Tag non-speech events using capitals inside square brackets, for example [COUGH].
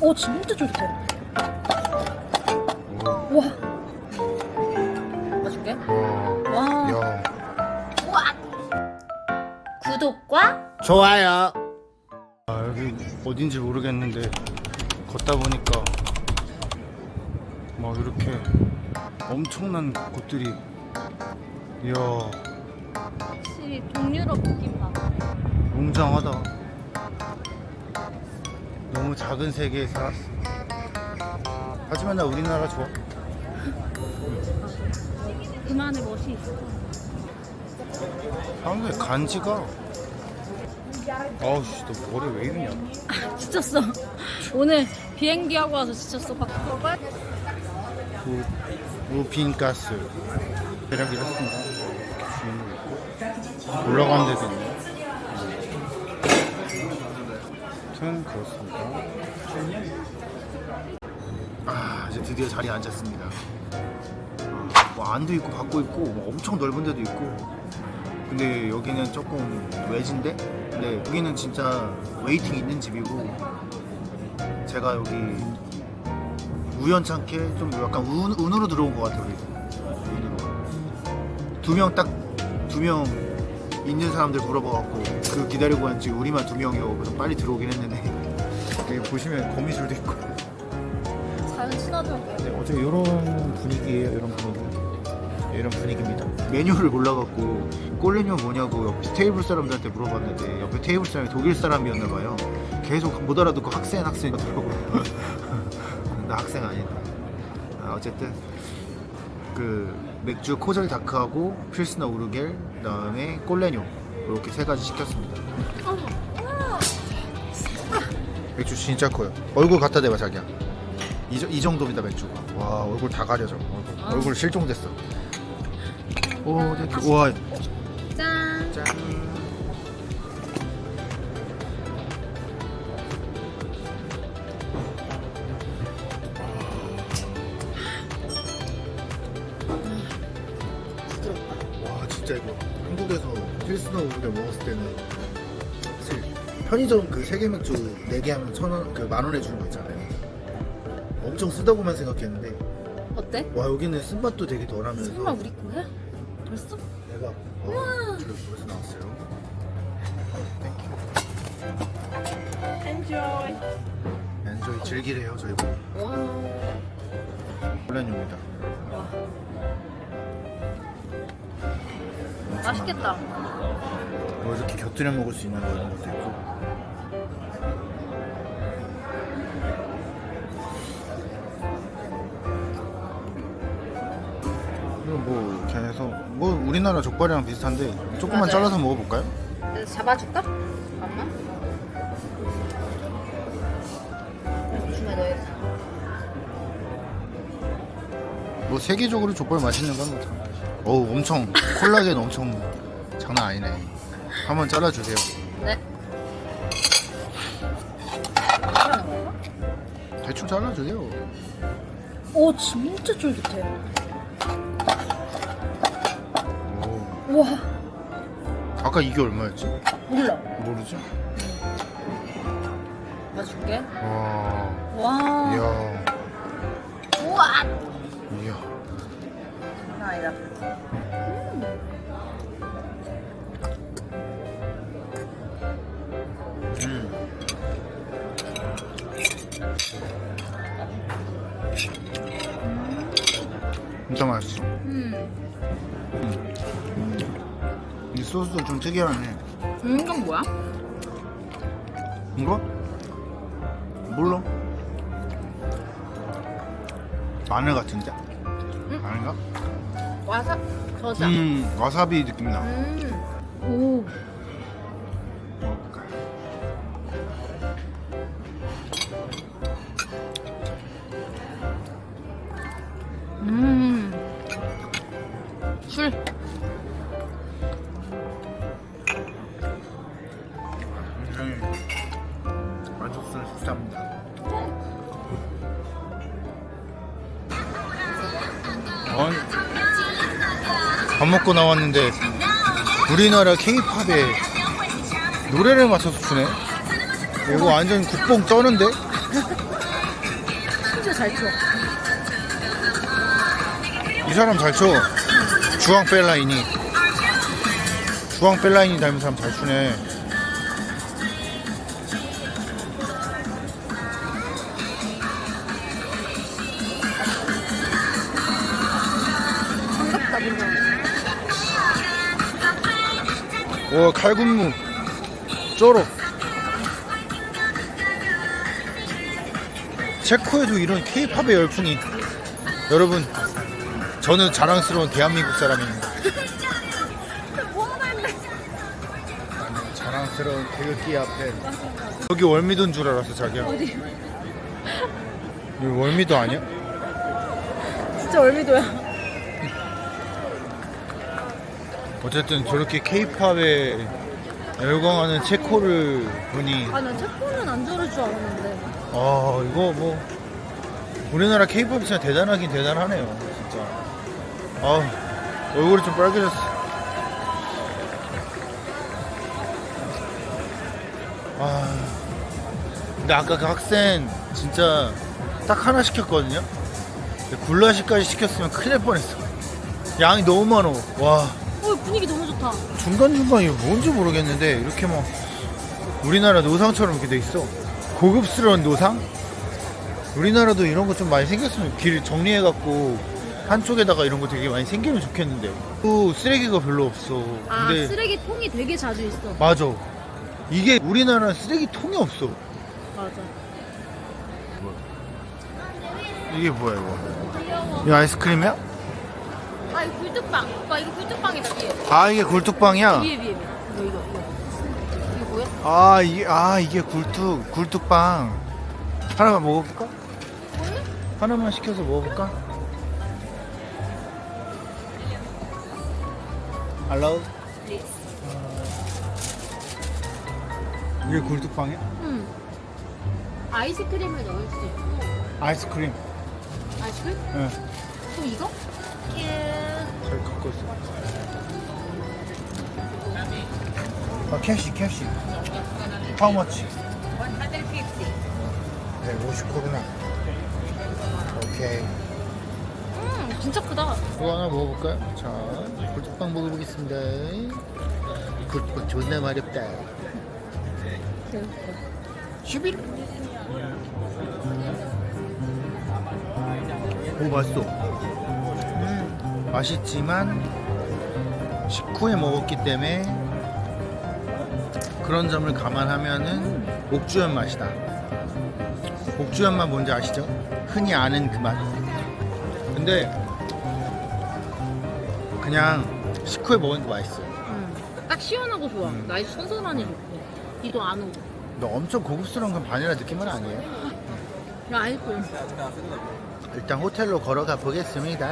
오 진짜. 오, 와. 봐줄게. 와, 와. 야. 구독과 좋아요. 아, 여기 어딘지 모르겠는데 걷다 보니까 막 이렇게 엄청난 곳들이 이야 확실히 동유럽 느낌 나. 웅장하다. 너무 작은 세계에 살았어. 하지만 나 우리나라 좋아. 그만의 멋이 있어. 사람들 간지가 아우 씨, 너 머리 왜 이러냐? [LAUGHS] 지쳤어. 오늘 비행기 하고 와서 지쳤어. 바꿔봐. 그 루핀 가스 대략 이렇습니다. 이렇게 주인도 있고 올라가는 데도 있네. 아무튼 그렇습니다. 아 이제 드디어 자리에 앉았습니다. 아, 뭐 안도 있고 밖도 있고 뭐 엄청 넓은 데도 있고 근데 여기는 조금 외진데 근데 여기는 진짜 웨이팅 있는 집이고 제가 여기 우연찮게 좀 약간 운, 운으로 들어온 것 같아요. 운으로 두 명 딱 두명 있는 사람들 물어봐갖고 그 기다리고 한 지금 우리만 두 명이고 그래서 빨리 들어오긴 했는데 여기 보시면 거미줄도 있고 자연 친화적. 네, 어차피 이런 분위기예요. 이런 분위기. 이런 분위기입니다. 메뉴를 몰라갖고 꼴레뉴 뭐냐고 옆 테이블 사람들한테 물어봤는데 옆에 테이블 사람이 독일 사람이었나 봐요. 계속 못 알아듣고 학생 학생 이러더라고요. 나 [LAUGHS] 학생 아니다. 아, 어쨌든 그 맥주 코젤 다크하고 필스너 우르겔 그다음에 꼴레뉴 이렇게 세 가지 시켰습니다. 맥주 진짜 커요. 얼굴 갖다 대봐 자기야. 이, 저- 이 정도입니다 맥주가. 와 얼굴 다 가려져. 얼굴, 얼굴 실종됐어. 오, 네, 와, 짠. 짠. 필스너 우리가 먹었을 때는 사실 편의점 그 세계 맥주 4개 하면 천 원, 그 만 원에 주는 거 있잖아요. 엄청 쓰다고만 생각했는데 어때? 와 여기는 쓴맛도 되게 덜하면서 설마 우리 거야? 벌써? 내가 어, 저기 벌써 나왔어요. 땡큐. Enjoy. 엔조이 즐기래요 저희 뭐. 와. 콜렌입니다. 와. 맛있겠다. 뭐 이렇게 곁들여 먹을 수 있는 거 이런 것도 있고. 그리고 뭐 해서 뭐 우리나라 족발이랑 비슷한데 조금만 맞아요. 잘라서 먹어볼까요? 그래서 잡아줄까? 조심해 넣어야지. 뭐 세계적으로 족발 맛있는 건 뭐. 다- 어우 엄청 콜라겐 엄청 [LAUGHS] 장난 아니네. 한번 잘라주세요. 네. 대충 잘라주세요. 오 진짜 쫄깃해. 오. 와 아까 이게 얼마였지? 몰라. 모르지? 봐줄게. 와. 와. 이야. 진짜 맛있어. 음. 이 소스도 좀 특이하네. 음, 이건 뭐야? 이거? 몰라. 마늘 같은데? 아닌가? 와사 저장. 음, 와사비 느낌 나. 음. 오. 밥 먹고 나왔는데 우리나라 케이팝에 노래를 맞춰서 추네? 이거 완전 국뽕 떠는데? 잘 쳐. 이 사람 잘 쳐. 주황 펠라인이. 주황 펠라인이 닮은 사람 잘 추네. 와 칼군무 쪼록 체코에도 이런 케이팝의 열풍이 여러분 저는 자랑스러운 대한민국 사람입니다 자랑스러운 태극기 앞에 여기 월미도인 줄 알았어 자기야 어디? 여기 월미도 아니야? 진짜 월미도야. 어쨌든 저렇게 케이팝에 열광하는 체코를 보니 아, 난 체코는 안 저럴 줄 알았는데. 아 이거 뭐 우리나라 케이팝이 진짜 대단하긴 대단하네요 진짜. 아 얼굴이 좀 빨개졌어. 아 근데 아까 그 학생 진짜 딱 하나 시켰거든요? 근데 굴라시까지 시켰으면 큰일 날 뻔했어. 양이 너무 많어 와 어, 분위기 너무 좋다. 중간중간 이거 뭔지 모르겠는데 이렇게 막 우리나라 노상처럼 이렇게 돼 있어 고급스러운 노상? 우리나라도 이런 거 좀 많이 생겼으면 길 정리해갖고 한쪽에다가 이런 거 되게 많이 생기면 좋겠는데 또 쓰레기가 별로 없어 아, 근데 쓰레기통이 되게 자주 있어. 맞아 이게 우리나라 쓰레기통이 없어 맞아. 이게 뭐야 이거 이거 아이스크림이야? 아, 이거 굴뚝빵. 오빠, 이거 굴뚝빵이다, 위에. 아 이게 굴뚝빵이야? 위에, 위에, 위에. 이거, 이거, 이거. 이게 뭐야? 아 이게 아 이게 굴뚝 굴뚝빵 하나만 먹어볼까? 하나만 시켜서 먹어볼까? 알로우 이게 굴뚝빵이야? 응. 아이스크림을 넣을 수 있고. 아이스크림 아이스크림? 응. 그럼 이거? 잘 갖고 있어 아 캐시 캐시 How much? 150. 150코로나 오케이 음, 진짜 크다. 이거 하나 먹어볼까요? 자, 굴뚝빵 먹어보겠습니다. 굴뚝빵 존나 마렵다. 슈비르. 오, 맛있어. 음, 맛있지만 식후에 먹었기 때문에 그런 점을 감안하면은 옥주연 맛이다. 옥주연 맛 뭔지 아시죠? 흔히 아는 그 맛. 근데 그냥 식후에 먹으니까 맛있어. 음. 딱 시원하고 좋아. 음. 날씨 선선하니 좋고. 비도 안 오고. 근데 엄청 고급스러운 건 바닐라 느낌은 아니에요. 야, 아이스크림. 일단 호텔로 걸어가 보겠습니다.